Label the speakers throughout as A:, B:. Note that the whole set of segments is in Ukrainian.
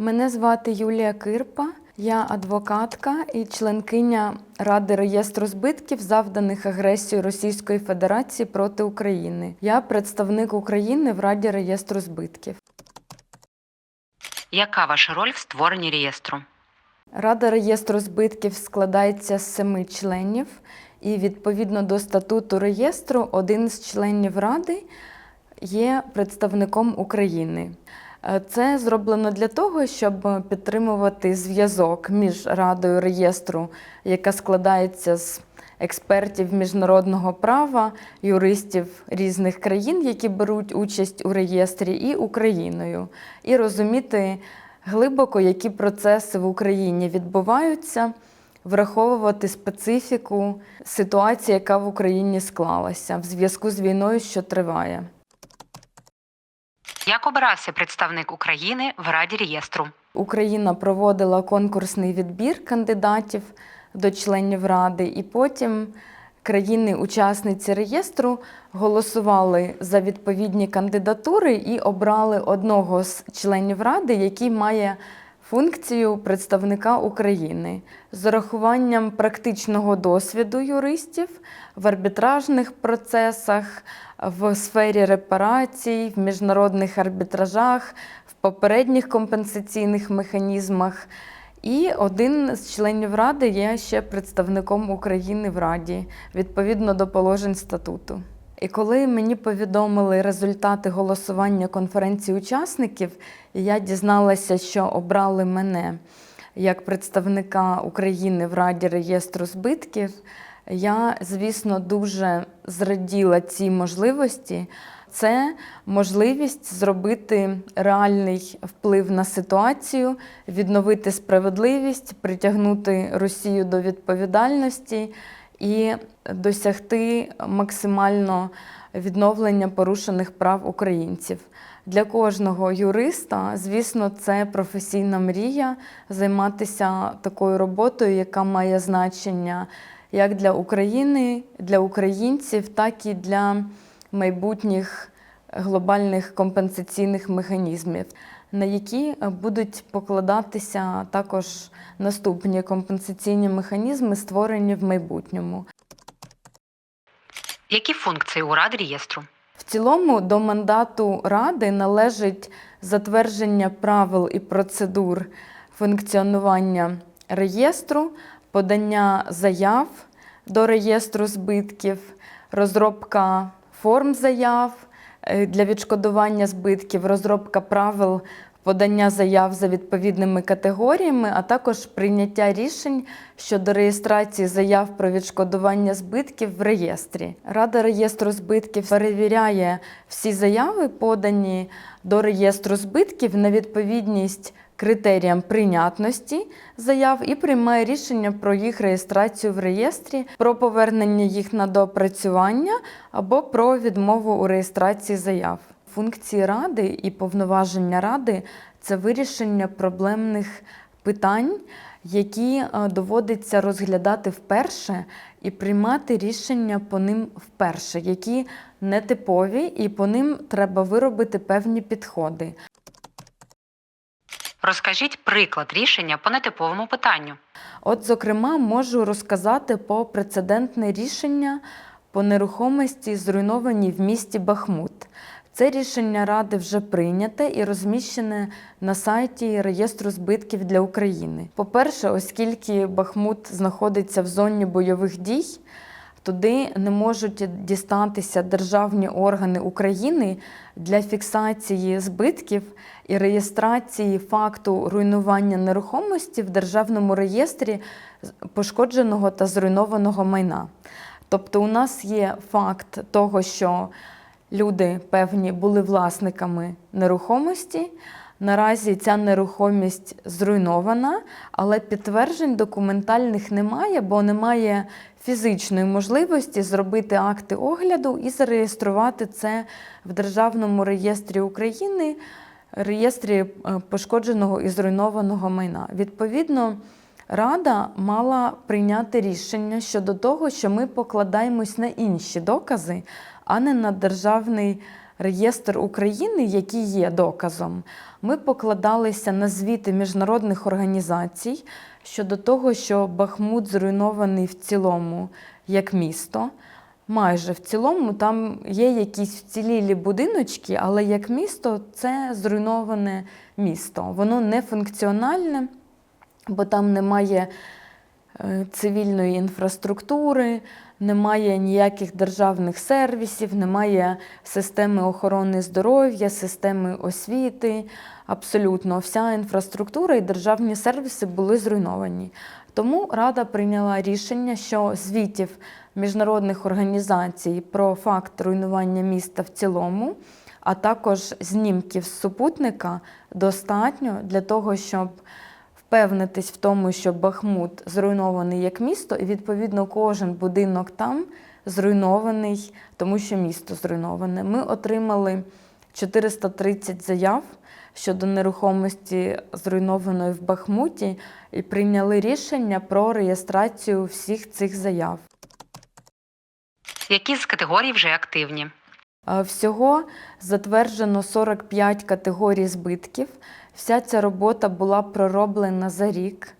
A: Мене звати Юлія Кирпа. Я адвокатка і членкиня Ради реєстру збитків, завданих агресією Російської Федерації проти України. Я представник України в Раді реєстру збитків.
B: Яка ваша роль в створенні реєстру?
A: Рада реєстру збитків складається з семи членів, і відповідно до статуту реєстру, один з членів ради є представником України. Е, Це зроблено для того, щоб підтримувати зв'язок між радою реєстру, яка складається з експертів міжнародного права, юристів різних країн, які беруть участь у реєстрі, і Україною, і розуміти глибоко, які процеси в Україні відбуваються, враховувати специфіку ситуації, яка в Україні склалася в зв'язку з війною, що триває.
B: Як обирався представник України в Раді реєстру?
A: Україна проводила конкурсний відбір кандидатів до членів ради, і потім країни-учасниці реєстру голосували за відповідні кандидатури і обрали одного з членів ради, який має функцію представника України з урахуванням практичного досвіду юристів в арбітражних процесах, в сфері репарацій, в міжнародних арбітражах, в попередніх компенсаційних механізмах. І один з членів ради є ще представником України в Раді відповідно до положень статуту. І коли мені повідомили результати голосування конференції учасників, я дізналася, що обрали мене як представника України в Раді реєстру збитків, я, звісно, дуже зраділа цій можливості. Це можливість зробити реальний вплив на ситуацію, відновити справедливість, притягнути Росію до відповідальності і досягти максимально відновлення порушених прав українців. Для кожного юриста, звісно, це професійна мрія займатися такою роботою, яка має значення як для України, для українців, так і для майбутніх глобальних компенсаційних механізмів, на які будуть покладатися також наступні компенсаційні механізми, створені в майбутньому.
B: Які функції у Раді реєстру?
A: В цілому до мандату ради належить затвердження правил і процедур функціонування реєстру, подання заяв до реєстру збитків, розробка форм заяв е, для відшкодування збитків, розробка правил подання заяв за відповідними категоріями, а також прийняття рішень щодо реєстрації заяв про відшкодування збитків в реєстрі. Рада реєстру збитків перевіряє всі заяви, подані до реєстру збитків на відповідність критеріям прийнятності заяв і приймає рішення про їх реєстрацію в реєстрі, про повернення їх на доопрацювання або про відмову у реєстрації заяв. Функції ради і повноваження ради це вирішення проблемних питань, які е, доводиться розглядати вперше і приймати рішення по ним вперше, які нетипові, і по ним треба виробити певні підходи.
B: Розкажіть приклад рішення по нетиповому питанню.
A: От, зокрема, можу розказати про прецедентне рішення по нерухомості, зруйнованій в місті Бахмут. Це рішення Ради вже прийняте і розміщене на сайті реєстру збитків для України. По-перше, оскільки Бахмут знаходиться в зоні бойових дій, туди не можуть дістатися державні органи України для фіксації збитків і реєстрації факту руйнування нерухомості в державному реєстрі пошкодженого та зруйнованого майна. Тобто, у нас є факт того, що люди певні були власниками нерухомості. Наразі ця нерухомість зруйнована, але підтверджень документальних немає, бо немає фізичної можливості зробити акти огляду і зареєструвати це в Державному реєстрі України, реєстрі е, пошкодженого і зруйнованого майна. Відповідно, Рада мала прийняти рішення щодо того, що ми покладаємось на інші докази, а не на державний реєстр України, який є доказом, ми покладалися на звіти міжнародних організацій щодо того, що Бахмут зруйнований в цілому як місто. Майже в цілому там є якісь вцілілі будиночки, але як місто це зруйноване місто. Воно не функціональне, бо там немає е, цивільної інфраструктури, немає ніяких державних сервісів, немає системи охорони здоров'я, системи освіти. Абсолютно вся інфраструктура і державні сервіси були зруйновані. Тому Рада прийняла рішення, що звітів міжнародних організацій про факт руйнування міста в цілому, а також знімків з супутника достатньо для того, щоб впевнитись в тому, що Бахмут зруйнований як місто, і відповідно кожен будинок там зруйнований, тому що місто зруйноване. Ми отримали 430 заяв щодо нерухомості зруйнованої в Бахмуті і прийняли рішення про реєстрацію всіх цих заяв.
B: Які з категорій вже активні?
A: Е, Всього затверджено 45 категорій збитків. Вся ця робота була пророблена за рік.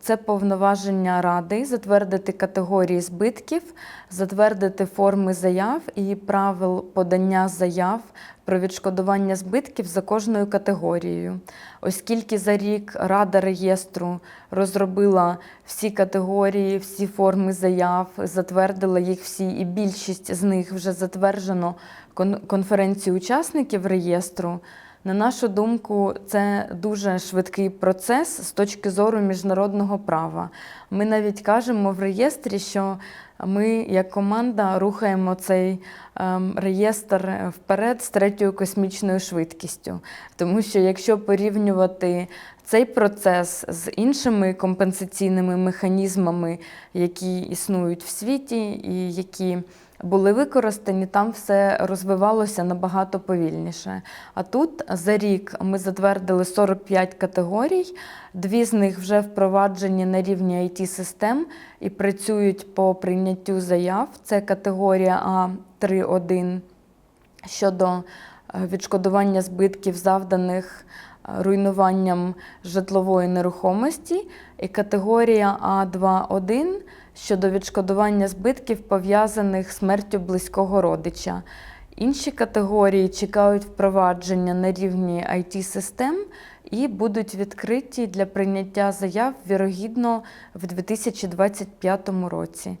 A: Це повноваження ради затвердити категорії збитків, затвердити форми заяв і правил подання заяв про відшкодування збитків за кожною категорією. Оскільки за рік Рада реєстру розробила всі категорії, всі форми заяв, затвердила їх всі, і більшість з них вже затверджено кон- конференцією учасників реєстру. На нашу думку, це дуже швидкий процес з точки зору міжнародного права. Ми навіть кажемо в реєстрі, що ми, як команда, рухаємо цей ем, реєстр вперед з третьою космічною швидкістю. Тому що якщо порівнювати цей процес з іншими компенсаційними механізмами, які існують в світі і які були використані, там все розвивалося набагато повільніше. А тут за рік ми затвердили 45 категорій, дві з них вже впроваджені на рівні it систем і працюють по прийняттю заяв. Це категорія А3.1 щодо е, відшкодування збитків, завданих руйнуванням житлової нерухомості, і категорія А2.1 щодо відшкодування збитків, пов'язаних смертю близького родича. Інші категорії чекають впровадження на рівні it систем і будуть відкриті для прийняття заяв вірогідно в 2025 році.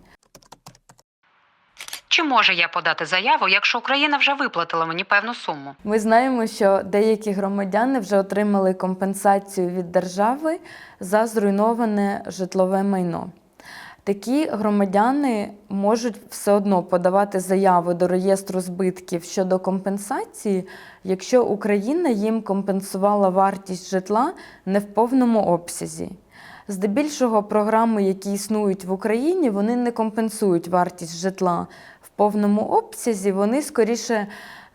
B: Чи можу я подати заяву, якщо Україна вже виплатила мені певну суму?
A: Ми знаємо, що деякі громадяни вже отримали компенсацію від держави за зруйноване житлове майно. Такі громадяни можуть все одно подавати заяви до реєстру збитків щодо компенсації, якщо Україна їм компенсувала вартість житла не в повному обсязі. Здебільшого програми, які існують в Україні, вони не компенсують вартість житла повному обсязі, вони скоріше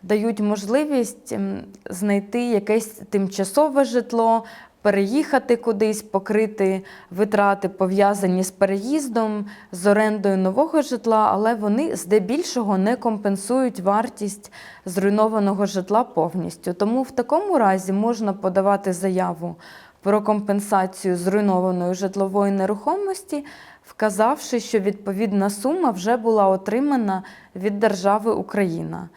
A: дають можливість ем, знайти якесь тимчасове житло, переїхати кудись, покрити витрати, пов'язані з переїздом, з орендою нового житла, але вони здебільшого не компенсують вартість зруйнованого житла повністю. Тому в такому разі можна подавати заяву про компенсацію зруйнованої житлової нерухомості, вказавши, що відповідна сума вже була отримана від держави Україна.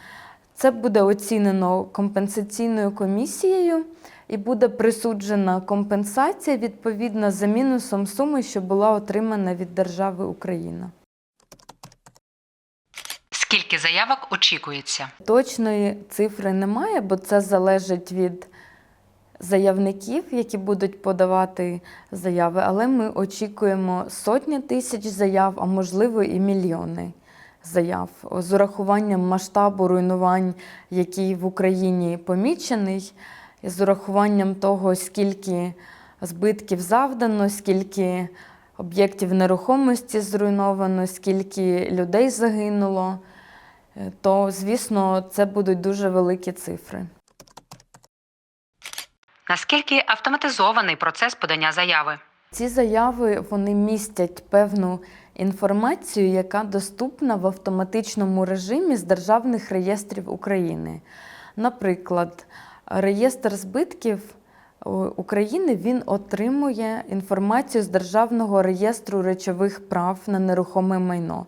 A: Це буде оцінено компенсаційною комісією і буде присуджена компенсація відповідно за мінусом суми, що була отримана від держави Україна.
B: Скільки заявок очікується?
A: Точної цифри немає, бо це залежить від заявників, які будуть подавати заяви, але ми очікуємо сотні тисяч заяв, а можливо і мільйони заяв з урахуванням масштабу руйнувань, який в Україні помічений, з урахуванням того, скільки збитків завдано, скільки об'єктів нерухомості зруйновано, скільки людей загинуло, е, то, звісно, це будуть дуже великі цифри.
B: Наскільки автоматизований процес подання заяви?
A: Ці заяви вони містять певну інформацію, яка доступна в автоматичному режимі з державних реєстрів України. Наприклад, реєстр збитків е, України він отримує інформацію з Державного реєстру речових прав на нерухоме майно.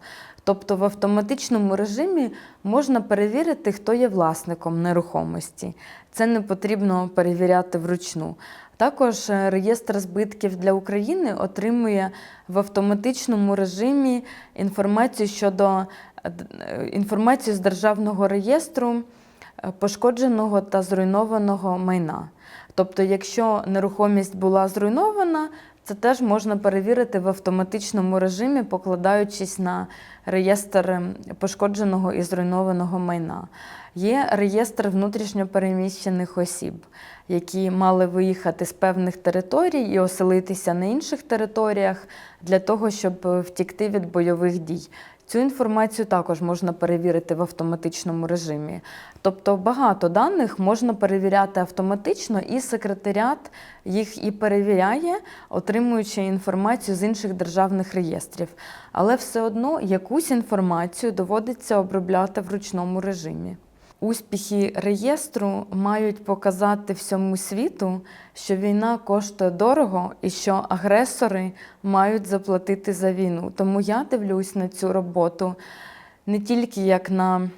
A: Тобто в автоматичному режимі можна перевірити, хто є власником нерухомості. Це не потрібно перевіряти вручну. Також е, реєстр збитків для України отримує в автоматичному режимі інформацію щодо е, е, інформацію з державного реєстру пошкодженого та зруйнованого майна. Тобто, якщо нерухомість була зруйнована, це теж можна перевірити в автоматичному режимі, покладаючись на реєстр ем, пошкодженого і зруйнованого майна. Є реєстр внутрішньопереміщених осіб, які мали виїхати з певних територій і оселитися на інших територіях для того, щоб е, втікти від бойових дій. Цю інформацію також можна перевірити в автоматичному режимі. Тобто багато даних можна перевіряти автоматично, і секретаріат їх і перевіряє, отримуючи інформацію з інших державних реєстрів. Але все одно якусь інформацію доводиться обробляти в ручному режимі. Успіхи реєстру мають показати всьому світу, що війна коштує дорого і що агресори мають заплатити за війну. Тому я дивлюсь на цю роботу не тільки як на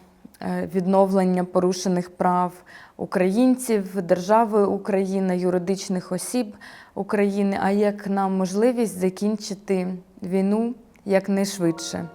A: е, відновлення порушених прав українців, держави України, юридичних осіб України, а як на можливість закінчити війну якнайшвидше.